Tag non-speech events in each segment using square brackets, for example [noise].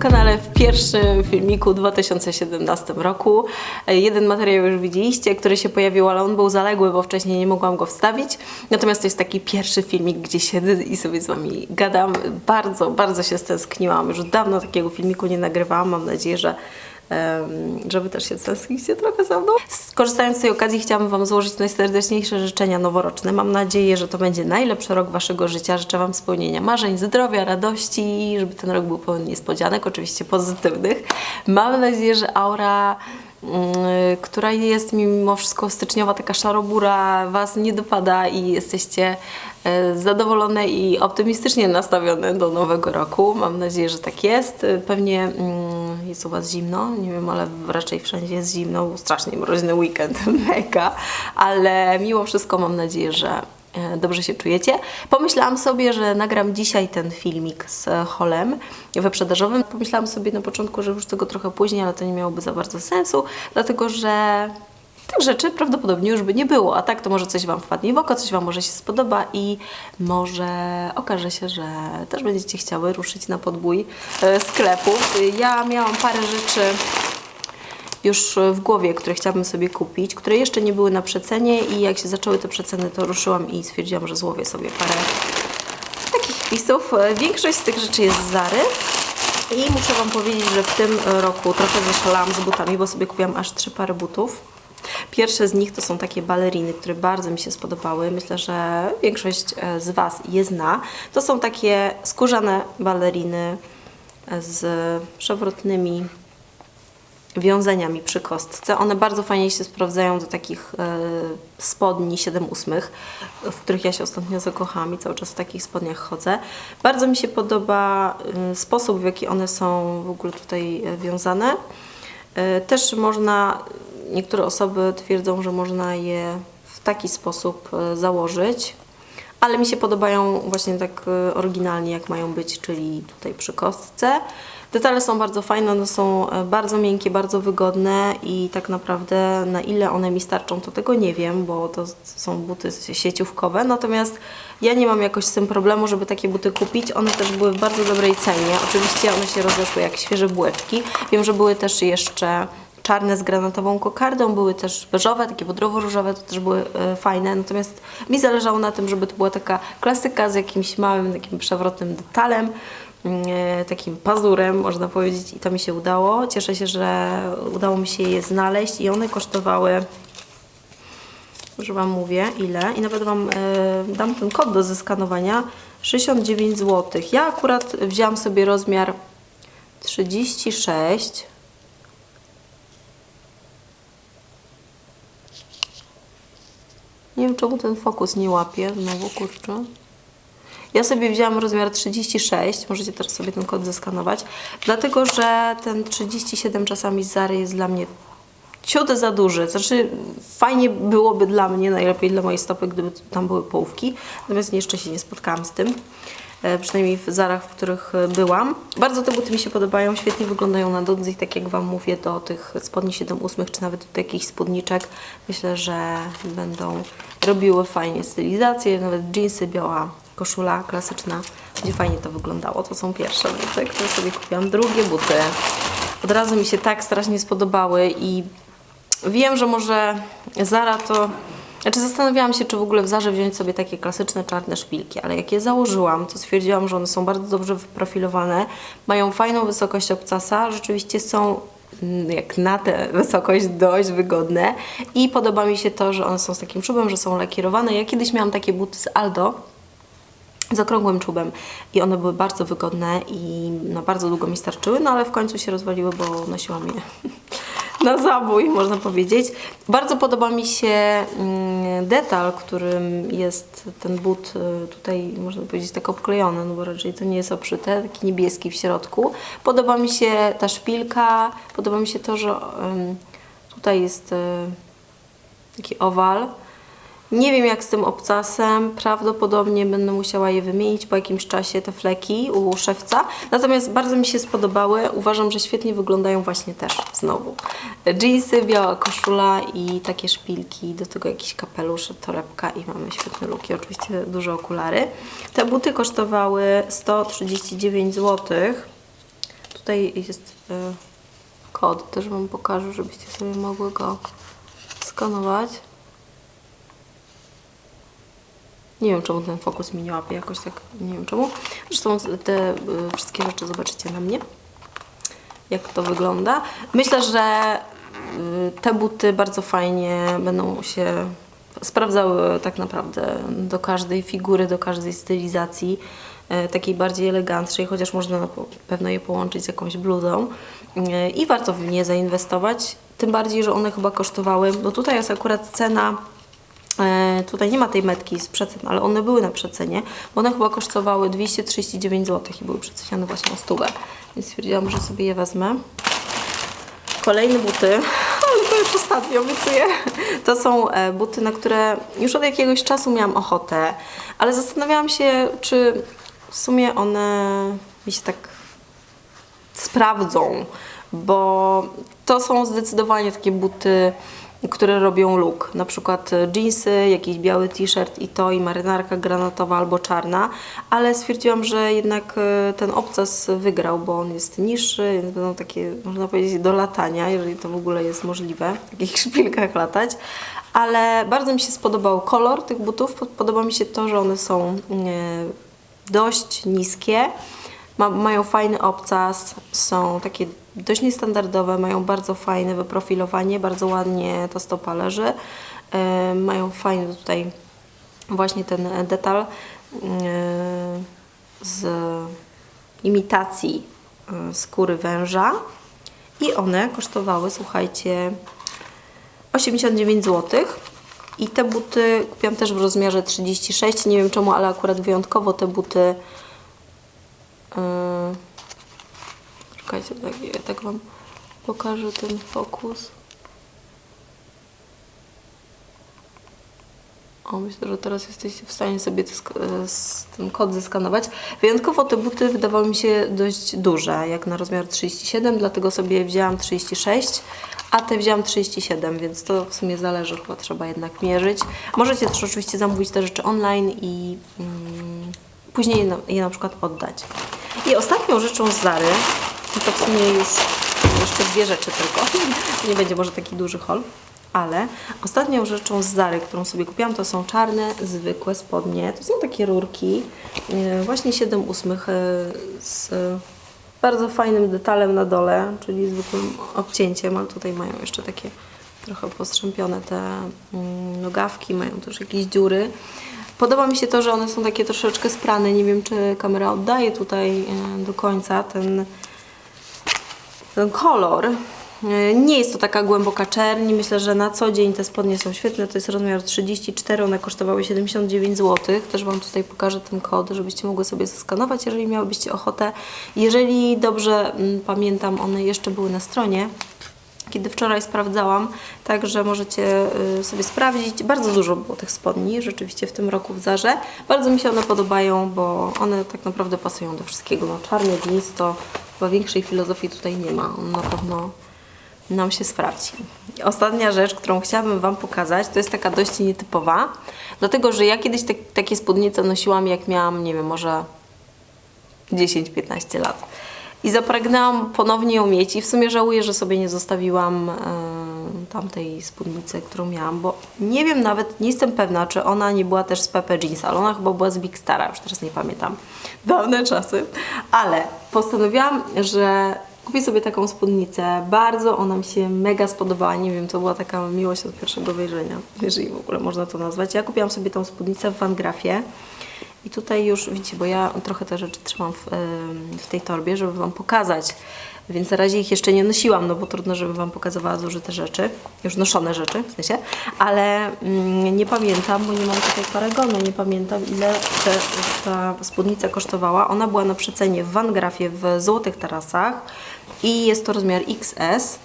kanale w pierwszym filmiku w 2017 roku. E, Jeden materiał już widzieliście, który się pojawił, ale on był zaległy, bo wcześniej nie mogłam go wstawić. Natomiast to jest taki pierwszy filmik, gdzie siedzę i sobie z Wami gadam. Bardzo, bardzo się stęskniłam. Już dawno takiego filmiku nie nagrywałam. Mam nadzieję, że żeby też się stęsknicie trochę za mną. Skorzystając z tej okazji chciałabym Wam złożyć najserdeczniejsze życzenia noworoczne. Mam nadzieję, że to będzie najlepszy rok Waszego życia. Życzę Wam spełnienia marzeń, zdrowia, radości, żeby ten rok był pełen niespodzianek, oczywiście pozytywnych. Mam nadzieję, że aura mm, która jest mimo wszystko styczniowa, taka szarobura, Was nie dopada i jesteście e, zadowolone i optymistycznie nastawione do nowego roku. Mam nadzieję, że tak jest. Pewnie mm, jest u Was zimno, nie wiem, ale raczej wszędzie jest zimno, był strasznie mroźny weekend, [laughs] mega, ale mimo wszystko mam nadzieję, że e, dobrze się czujecie. Pomyślałam sobie, że nagram dzisiaj ten filmik z holem wyprzedażowym. Pomyślałam sobie na początku, że już tego trochę później, ale to nie miałoby za bardzo sensu, dlatego że tych rzeczy prawdopodobnie już by nie było, a tak to może coś Wam wpadnie w oko, coś Wam może się spodoba i może okaże się, że też będziecie chciały ruszyć na podbój e, sklepów. Ja miałam parę rzeczy już w głowie, które chciałabym sobie kupić, które jeszcze nie były na przecenie i jak się zaczęły te przeceny, to ruszyłam i stwierdziłam, że złowię sobie parę takich wpisów. E, Większość z tych rzeczy jest z Zary i muszę Wam powiedzieć, że w tym roku trochę zaszalałam z butami, bo sobie kupiłam aż trzy pary butów. Pierwsze z nich to są takie baleriny, które bardzo mi się spodobały. Myślę, że większość e, z Was je zna. To są takie skórzane baleriny e, z przewrotnymi wiązaniami przy kostce. One bardzo fajnie się sprawdzają do takich e, spodni 7 ósmych, w których ja się ostatnio zakochałam i cały czas w takich spodniach chodzę. Bardzo mi się podoba sposób, w jaki one są w ogóle tutaj wiązane. Też można, niektóre osoby twierdzą, że można je w taki sposób e, założyć, ale mi się podobają właśnie tak e, oryginalnie, jak mają być, czyli tutaj przy kostce. Detale są bardzo fajne, one są e, bardzo miękkie, bardzo wygodne i tak naprawdę na ile one mi starczą, to tego nie wiem, bo to są buty sieciówkowe. Natomiast ja nie mam jakoś z tym problemu, żeby takie buty kupić. One też były w bardzo dobrej cenie. Oczywiście one się rozeszły jak świeże bułeczki. Wiem, że były też jeszcze czarne z granatową kokardą, były też beżowe, takie pudrowo-różowe, to też były e, fajne, natomiast mi zależało na tym, żeby to była taka klasyka z jakimś małym, takim przewrotnym detalem, mm, e, takim pazurem, można powiedzieć, i to mi się udało. Cieszę się, że udało mi się je znaleźć i one kosztowały już Wam mówię ile i nawet Wam e, dam ten kod do zeskanowania 69 zł. Ja akurat wzięłam sobie rozmiar 36 Nie wiem, czemu ten fokus nie łapie. Znowu, kurczę. Ja sobie wzięłam rozmiar 36, możecie też sobie ten kod zeskanować, dlatego że ten 37 czasami z Zary jest dla mnie ciut za duży. Znaczy, fajnie byłoby dla mnie, najlepiej dla mojej stopy, gdyby tam były połówki, natomiast jeszcze się nie spotkałam z tym. E, przynajmniej w Zarach, w których e, byłam. Bardzo te buty mi się podobają, świetnie wyglądają na dotyk, tak jak Wam mówię, do tych spodni 7 ósmych, czy nawet do jakichś spódniczek. Myślę, że będą robiły fajnie stylizację, nawet jeansy, biała koszula klasyczna, będzie fajnie to wyglądało. To są pierwsze buty, które sobie kupiłam. Drugie buty od razu mi się tak strasznie spodobały i wiem, że może Zara to... Znaczy zastanawiałam się, czy w ogóle w Zarze wziąć sobie takie klasyczne czarne szpilki, ale jak je założyłam, to stwierdziłam, że one są bardzo dobrze wyprofilowane, mają fajną wysokość obcasa, rzeczywiście są mm, jak na tę wysokość dość wygodne i podoba mi się to, że one są z takim czubem, że są lakierowane. Ja kiedyś miałam takie buty z Aldo, z okrągłym czubem i one były bardzo wygodne i na bardzo długo mi starczyły, no ale w końcu się rozwaliły, bo nosiłam je [laughs] na zabój, można powiedzieć. Bardzo podoba mi się mm, detal, którym jest ten but y, tutaj, można powiedzieć, tak obklejony, no bo raczej to nie jest obszyte, taki niebieski w środku. Podoba mi się ta szpilka, podoba mi się to, że tutaj jest y, taki owal. Nie wiem jak z tym obcasem, prawdopodobnie będę musiała je wymienić po jakimś czasie, te fleki u szewca. Natomiast bardzo mi się spodobały, uważam, że świetnie wyglądają właśnie też znowu. Jeansy, biała koszula i takie szpilki, do tego jakiś kapelusz, torebka i mamy świetne luki, oczywiście duże okulary. Te buty kosztowały 139 zł. Tutaj jest y, kod, też Wam pokażę, żebyście sobie mogły go skanować. Nie wiem, czemu ten fokus mi nie łapie, jakoś tak, nie wiem czemu. Zresztą te y, wszystkie rzeczy zobaczycie na mnie, jak to wygląda. Myślę, że y, te buty bardzo fajnie będą się sprawdzały tak naprawdę do każdej figury, do każdej stylizacji, y, takiej bardziej eleganckiej, chociaż można na pewno je połączyć z jakąś bluzą. I warto w nie zainwestować, tym bardziej, że one chyba kosztowały, bo tutaj jest akurat cena Tutaj nie ma tej metki z przecen, ale one były na przecenie, bo one chyba kosztowały 239 zł i były przeceniane właśnie o stówę. Więc stwierdziłam, że sobie je wezmę. Kolejne buty, [laughs] ale to już ostatnio obiecuję. To są e, buty, na które już od jakiegoś czasu miałam ochotę, ale zastanawiałam się, czy w sumie one mi się tak sprawdzą, bo to są zdecydowanie takie buty, które robią look. Na przykład e, jeansy, jakiś biały t-shirt i to, i marynarka granatowa albo czarna, ale stwierdziłam, że jednak e, ten obcas wygrał, bo on jest niższy, więc będą takie, można powiedzieć, do latania, jeżeli to w ogóle jest możliwe, w takich [laughs] szpilkach latać. Ale bardzo mi się spodobał kolor tych butów, Pod- podoba mi się to, że one są e, dość niskie, ma, mają fajny obcas, są takie dość niestandardowe, mają bardzo fajne wyprofilowanie, bardzo ładnie ta stopa leży. E, mają fajny tutaj właśnie ten detal e, z imitacji e, skóry węża. I one kosztowały, słuchajcie, 89 zł. I te buty kupiłam też w rozmiarze 36. Nie wiem czemu, ale akurat wyjątkowo te buty Czekajcie, tak, ja tak Wam pokażę ten fokus. O, myślę, że teraz jesteście w stanie sobie e, ten kod zeskanować. Wyjątkowo te buty wydawały mi się dość duże, jak na rozmiar 37, dlatego sobie wzięłam 36, a te wzięłam 37, więc to w sumie zależy, chyba trzeba jednak mierzyć. Możecie też oczywiście zamówić te rzeczy online i mm, później je na, je na przykład oddać. I ostatnią rzeczą z Zary, to w sumie już jeszcze dwie rzeczy tylko, [laughs] nie będzie może taki duży haul, ale ostatnią rzeczą z Zary, którą sobie kupiłam, to są czarne, zwykłe spodnie. To są takie rurki, e, właśnie 7 ósmych e, z bardzo fajnym detalem na dole, czyli zwykłym obcięciem, ale tutaj mają jeszcze takie trochę postrzępione te mm, nogawki, mają też jakieś dziury. Podoba mi się to, że one są takie troszeczkę sprane. Nie wiem, czy kamera oddaje tutaj e, do końca ten, ten kolor. E, Nie jest to taka głęboka czerń. Myślę, że na co dzień te spodnie są świetne. To jest rozmiar 34, one kosztowały 79 zł. Też Wam tutaj pokażę ten kod, żebyście mogły sobie zeskanować, jeżeli miałybyście ochotę. Jeżeli dobrze mm, pamiętam, one jeszcze były na stronie kiedy wczoraj sprawdzałam, także możecie y, sobie sprawdzić. Bardzo dużo było tych spodni rzeczywiście w tym roku w Zarze. Bardzo mi się one podobają, bo one tak naprawdę pasują do wszystkiego. No, czarny jeans to chyba większej filozofii tutaj nie ma. On na pewno nam się sprawdzi. Ostatnia rzecz, którą chciałabym Wam pokazać, to jest taka dość nietypowa, dlatego że ja kiedyś te, takie spódnice nosiłam, jak miałam, nie wiem, może 10-15 lat. I zapragnęłam ponownie ją mieć i w sumie żałuję, że sobie nie zostawiłam e, tamtej spódnicy, którą miałam, bo nie wiem nawet, nie jestem pewna, czy ona nie była też z Pepe Jeans, ale ona chyba była z Big Stara, już teraz nie pamiętam. Dawne czasy. Ale postanowiłam, że kupię sobie taką spódnicę. Bardzo ona mi się mega spodobała. Nie wiem, to była taka miłość od pierwszego wejrzenia, jeżeli w ogóle można to nazwać. Ja kupiłam sobie tą spódnicę w Van Grafie. I tutaj już widzicie, bo ja trochę te rzeczy trzymam w, w tej torbie, żeby Wam pokazać. Więc na razie ich jeszcze nie nosiłam, no bo trudno, żeby Wam pokazywała zużyte rzeczy, już noszone rzeczy w sensie, ale mm, nie pamiętam, bo nie mam tutaj paragonu, nie pamiętam ile te, ta spódnica kosztowała. Ona była na przecenie w Van Grafie w Złotych Tarasach i jest to rozmiar XS.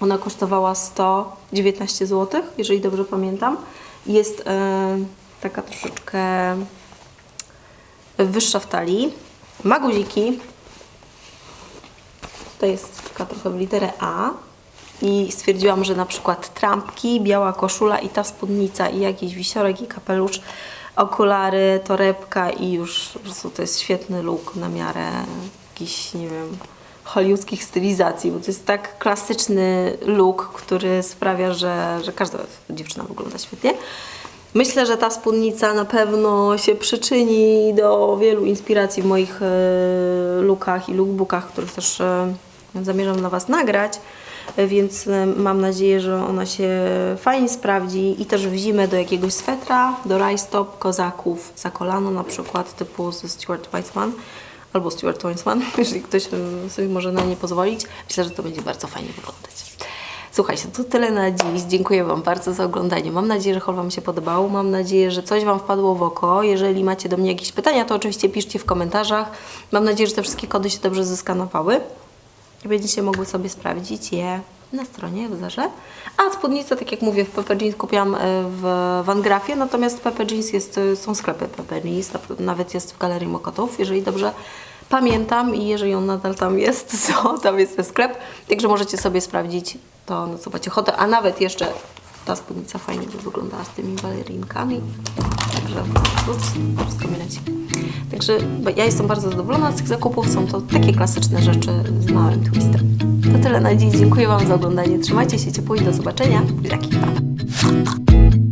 Ona kosztowała 119 zł, jeżeli dobrze pamiętam. Jest e, taka troszeczkę wyższa w talii. Ma guziki. To jest taka trochę w literę A. I stwierdziłam, że na przykład trampki, biała koszula i ta spódnica i jakiś wisiorek i kapelusz, okulary, torebka i już po prostu to jest świetny look na miarę jakiś, nie wiem, hollywoodzkich stylizacji, bo to jest tak klasyczny look, który sprawia, że, że każda dziewczyna wygląda świetnie. Myślę, że ta spódnica na pewno się przyczyni do wielu inspiracji w moich e, lookach i lookbookach, których też e, zamierzam dla Was nagrać. E, Więc mam nadzieję, że ona się fajnie sprawdzi i też w zimę do jakiegoś swetra, do rajstop, kozaków za kolano na przykład typu ze Stuart Weitzman albo Stuart Weitzman, [laughs] jeżeli ktoś sobie może na nie pozwolić. Myślę, że to będzie bardzo fajnie wyglądać. Słuchajcie, to tyle na dziś. Dziękuję Wam bardzo za oglądanie. Mam nadzieję, że haul Wam się podobał. Mam nadzieję, że coś Wam wpadło w oko. Jeżeli macie do mnie jakieś pytania, to oczywiście piszcie w komentarzach. Mam nadzieję, że te wszystkie kody się dobrze zeskanowały i będziecie mogły sobie sprawdzić je na stronie w Zerze. A spódnicę, tak jak mówię, w Pepper Jeans kupiłam e, w Van Grafie, natomiast Pepper Jeans jest, e, są sklepy Pepper Jeans, na- nawet jest w Galerii Mokotów, jeżeli dobrze pamiętam i jeżeli on nadal tam jest, [laughs] to tam jest ten sklep, także możecie sobie sprawdzić to, na co macie ochotę, a nawet jeszcze ta spódnica fajnie by wyglądała z tymi balerinkami, także wszystko mi leci. Także ja jestem bardzo zadowolona z tych zakupów. Są to takie klasyczne rzeczy z małym twistem. To tyle na dziś. Dziękuję Wam za oglądanie. Trzymajcie się ciepło i do zobaczenia. Buziaki, pa!